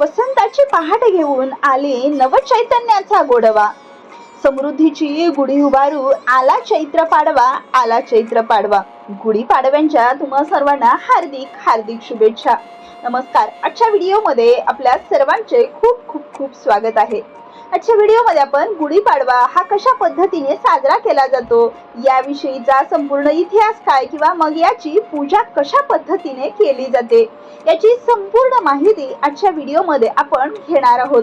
वसंताची पहाट घेऊन आले नवचैतन्याचा गोडवा. समृद्धीची गुढी उभारू आला चैत्र पाडवा आला चैत्र पाडवा. गुढी पाडव्यांच्या तुम्हा सर्वांना हार्दिक हार्दिक शुभेच्छा. नमस्कार. आजच्या व्हिडिओमध्ये आपल्या सर्वांचे खूप खूप खूप स्वागत आहे. आजच्या व्हिडिओमध्ये आपण गुढीपाडवा हा कशा पद्धतीने साजरा केला जातो? याविषयीचा संपूर्ण इतिहास काय किंवा मग याची पूजा कशा पद्धतीने केली जाते? याची संपूर्ण माहिती आजच्या व्हिडिओमध्ये आपण घेणार आहोत.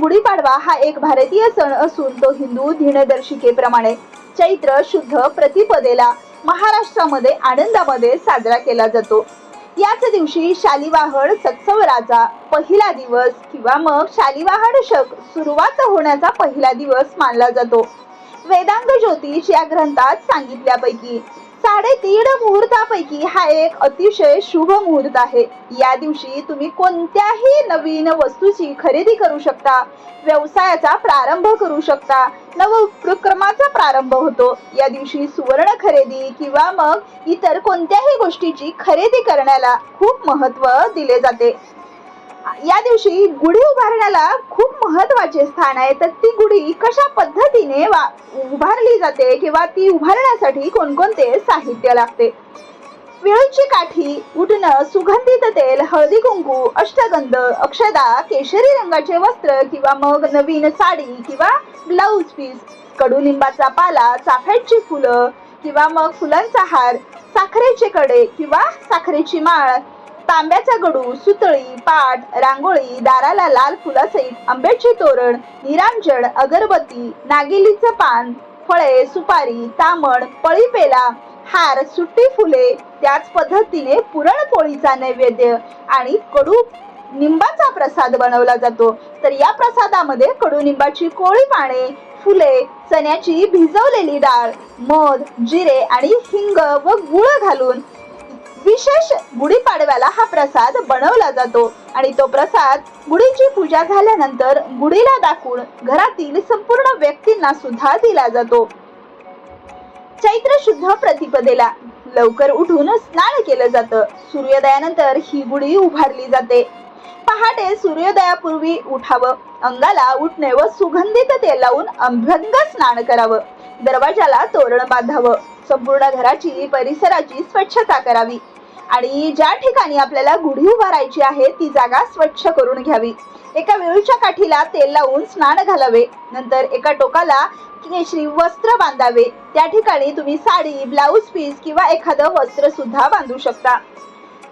गुढीपाडवा हा एक भारतीय सण असून तो हिंदू दिनदर्शिकेप्रमाणे चैत्र शुद्ध प्रतिपदेला महाराष्ट्रामध्ये आनंदामध्ये साजरा केला जातो. याच दिवशी शालिवाहन सत्सवराचा पहिला दिवस किंवा मग शालिवाहन शक सुरुवात होण्याचा पहिला दिवस मानला जातो. वेदांग ज्योतिष या ग्रंथात सांगितल्यापैकी साडेतीन मुहूर्तापैकी हा एक अतिशय शुभ मुहूर्त आहे. या दिवशी तुम्ही कोणत्याही नवीन वस्तूची खरेदी करू शकता व्यवसायाचा प्रारंभ करू शकता नव उपक्रमाचा प्रारंभ होतो. या दिवशी सुवर्ण खरेदी किंवा मग इतर कोणत्याही गोष्टीची खरेदी करण्याला खूप महत्त्व दिले जाते. या दिवशी गुढी उभारण्याला खूप महत्त्वाचे स्थान आहे. तर ती गुढी कशा पद्धतीने वा उभारली जाते किंवा ती उभारण्यासाठी कोणकोणते साहित्य लागते? वेळूची काठी उठणं सुगंधित तेल हळदी कुंकू अष्टगंध अक्षदा केशरी रंगाचे वस्त्र किंवा मग नवीन साडी किंवा ब्लाऊज पीस कडुलिंबाचा पाला चाफ्याची फुलं किंवा मग फुलांचा हार साखरेचे कडे किंवा साखरेची माळ तांब्याचा गडू सुतळी पाट रांगोळी दाराला लाल फुलासहित आंब्याचे तोरण निरांजन अगरबत्ती नागिलीचं पान फळे सुपारी तामण पळीपेला हार सुट्टी फुले त्याच पद्धतीने पुरणपोळीचा नैवेद्य आणि कडू निंबाचा प्रसाद बनवला जातो. तर या प्रसादामध्ये कडुनिंबाची कोळी पाने फुले चण्याची भिजवलेली डाळ मध जिरे आणि हिंग व गुळ घालून विशेष गुढीपाडव्याला हा प्रसाद बनवला जातो. आणि तो प्रसाद गुढीची पूजा झाल्यानंतर गुढीला दाखवून घरातील संपूर्ण व्यक्तींना सुद्धा दिला जातो. चैत्र शुद्ध प्रतिपदेला लवकर उठून स्नान केलं जातं. सूर्योदयानंतर ही गुढी उभारली जाते. पहाटे सूर्योदयापूर्वी उठावं अंगाला उठणे व सुगंधित तेल लावून अभ्यंग स्नान करावं. दरवाजाला तोरण बांधावं. संपूर्ण घराची परिसराची स्वच्छता करावी. आणि ज्या ठिकाणी आपल्याला गुढी उभारायची आहे ती जागा स्वच्छ करून घ्यावी. एका वेळूच्या काठीला तेल लावून स्नान घालावे. नंतर एका टोकाला केशरी वस्त्र बांधावे. त्या ठिकाणी तुम्ही साडी ब्लाऊज पीस किंवा एखादं वस्त्र सुद्धा बांधू शकता.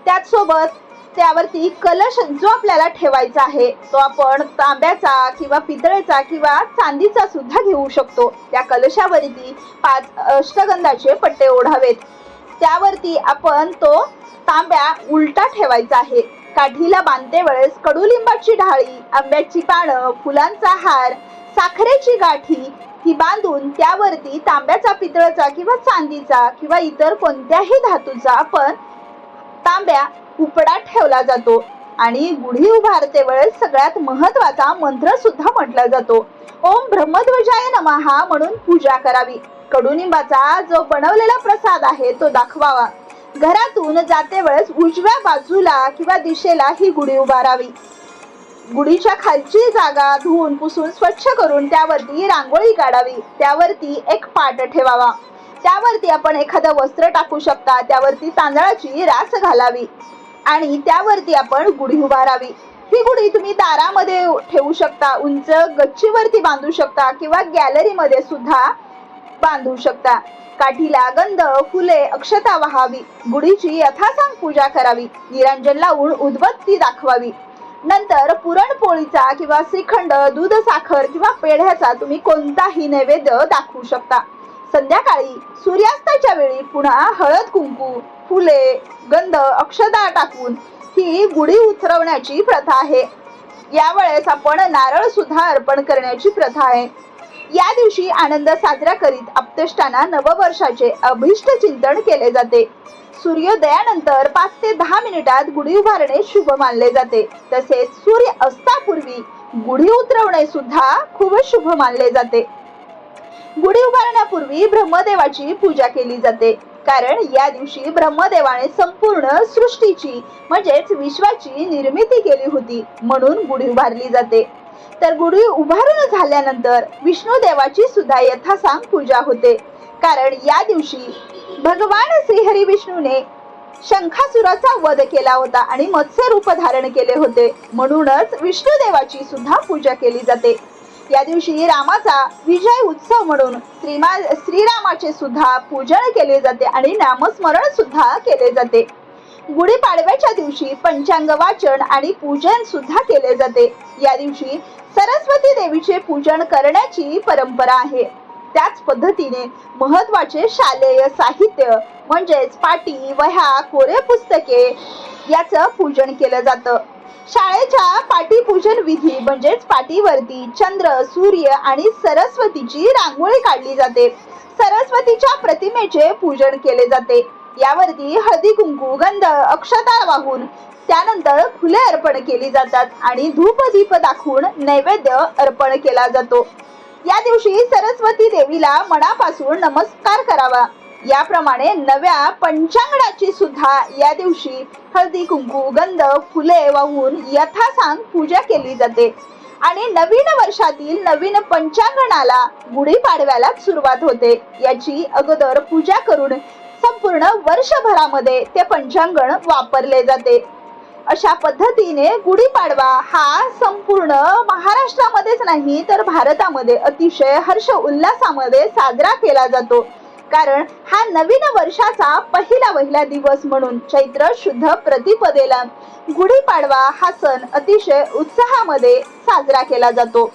त्याचसोबत त्यावरती कलश जो आपल्याला ठेवायचा आहे तो आपण तांब्याचा किंवा पितळेचा किंवा चांदीचा सुद्धा घेऊ शकतो. त्या कलशावरती पाच अष्टगंधाचे पट्टे ओढावेत. त्यावरती आपण तो तांब्या उलटा ठेवायचा आहे. काठीला बांधते वेळेस कडुलिंबाची ढाळी आंब्याची पानं फुलांचा हार साखरेची गाठी ही बांधून त्यावरती तांब्याचा पितळचा किंवा चांदीचा किंवा इतर कोणत्याही धातूचा आपण तांब्या उपडा ठेवला जातो. आणि गुढी उभारते वेळेस सगळ्यात महत्त्वाचा मंत्र सुद्धा म्हटला जातो. ओम ब्रह्मध्वजाय नमहा म्हणून पूजा करावी. कडुनिंबाचा जो बनवलेला प्रसाद आहे तो दाखवावा. घरातून जाते वेळेस उजव्या बाजूला किंवा दिशेला ही गुढी उभारावी. गुढीच्या खालची जागा धुवून पुसून स्वच्छ करून त्यावरती रांगोळी काढावी. त्यावरती एक पाट ठेवावा. त्यावरती आपण एखादं वस्त्र टाकू शकता. त्यावरती तांदळाची रास घालावी. आणि त्यावरती आपण गुढी उभारावी. ही गुढी तुम्ही दारामध्ये ठेवू शकता. उंच गच्चीवरती बांधू शकता किंवा गॅलरीमध्ये सुद्धा बांधू शकता. काठीला गंध फुले अक्षता वाहावी. गुढीची यथासांग पूजा करावी. निरंजन लावून उद्बत्ती दाखवावी. नंतर पुरणपोळीचा किंवा श्रीखंड दूध साखर किंवा पेढ्याचा तुम्ही कोणताही नैवेद्य दाखवू शकता. संध्याकाळी सूर्यास्ताच्या वेळी पुन्हा हळद कुंकू फुले गंध अक्षदा टाकून ही गुढी उतरवण्याची प्रथा आहे. यावेळेस आपण नारळ सुद्धा अर्पण करण्याची प्रथा आहे. या दिवशी आनंद साजरा करीत आपतेष्टांना नववर्षाचे अभिष्ट चिंतन केले जाते. सूर्योदयानंतर पाच ते दहा मिनिटात गुढी उभारणे शुभ मानले जाते. तसेच सूर्य अस्तापूर्वी गुढी उतरवणे सुद्धा खूप शुभ मानले जाते. गुढी उभारण्यापूर्वी ब्रह्मदेवाची पूजा केली जाते. कारण या दिवशी ब्रह्मदेवाने संपूर्ण सृष्टीची म्हणजेच विश्वाची निर्मिती केली होती. म्हणून गुढी उभारली जाते. तर गुढी उभारून झाल्यानंतर विष्णू देवाची सुद्धा यथासांग पूजा होते. कारण या दिवशी भगवान श्रीहरी विष्णूने शंखासुराचा वध केला होता आणि मत्स्य रूप धारण केले होते. म्हणूनच विष्णू देवाची सुद्धा पूजा केली जाते. या दिवशी रामाचा विजय उत्सव म्हणून श्रीमा श्रीरामाचे सुद्धा पूजन केले जाते आणि नामस्मरण सुद्धा केले जाते. गुढीपाडव्याच्या दिवशी पंचांग वाचन आणि पूजन सुद्धा केले जाते. या दिवशी सरस्वती देवीचे पूजन करण्याची परंपरा आहे. त्याच पद्धतीने महत्त्वाचे शालेय साहित्य म्हणजेच पाटी वह्या कोरे पुस्तके याचं पूजन केलं जातं. शाळेच्या पाटीपूजन विधी म्हणजेच पाटीवरती चंद्र सूर्य आणि सरस्वतीची रांगोळी काढली जाते. सरस्वतीच्या प्रतिमेचे पूजन केले जाते. यावरती हळदी कुंकू गंध अक्षता वाहून त्यानंतर फुले अर्पण केली जातात आणि धूप दीप दाखवून नैवेद्य अर्पण केला जातो. या दिवशी सरस्वती देवीला मनापासून नमस्कार करावा. याप्रमाणे नव्या पंचांगणाची सुद्धा या दिवशी हळदी कुंकू गंध फुले वाहून यथासांग पूजा केली जाते. आणि नवीन वर्षातील नवीन पंचांगणाला गुढीपाडव्याला सुरुवात होते. याची अगोदर पूजा करून संपूर्ण वर्षभरामध्ये ते पंचांगण वापरले जाते. अशा पद्धतीने गुढीपाडवा हा संपूर्ण महाराष्ट्रामध्येच नाही तर भारतामध्ये अतिशय हर्ष उल्हासामध्ये साजरा केला जातो. कारण हा नवीन वर्षाचा पहिला पहिला दिवस म्हणून चैत्र शुद्ध प्रतिपदेला गुढीपाडवा हा सण अतिशय उत्साहामध्ये साजरा केला जातो.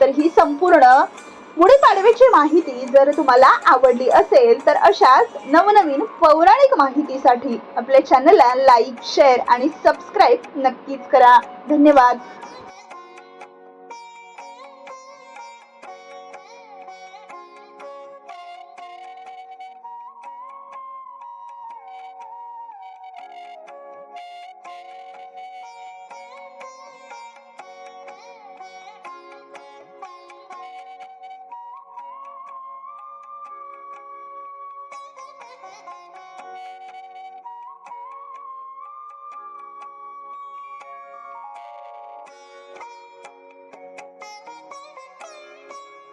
तर ही संपूर्ण गुढीपाडव्याची माहिती जर तुम्हाला आवडली असेल तर अशाच नवनवीन पौराणिक माहितीसाठी आपल्या चॅनलला लाईक शेअर आणि सबस्क्राईब नक्कीच करा. धन्यवाद. Thank you.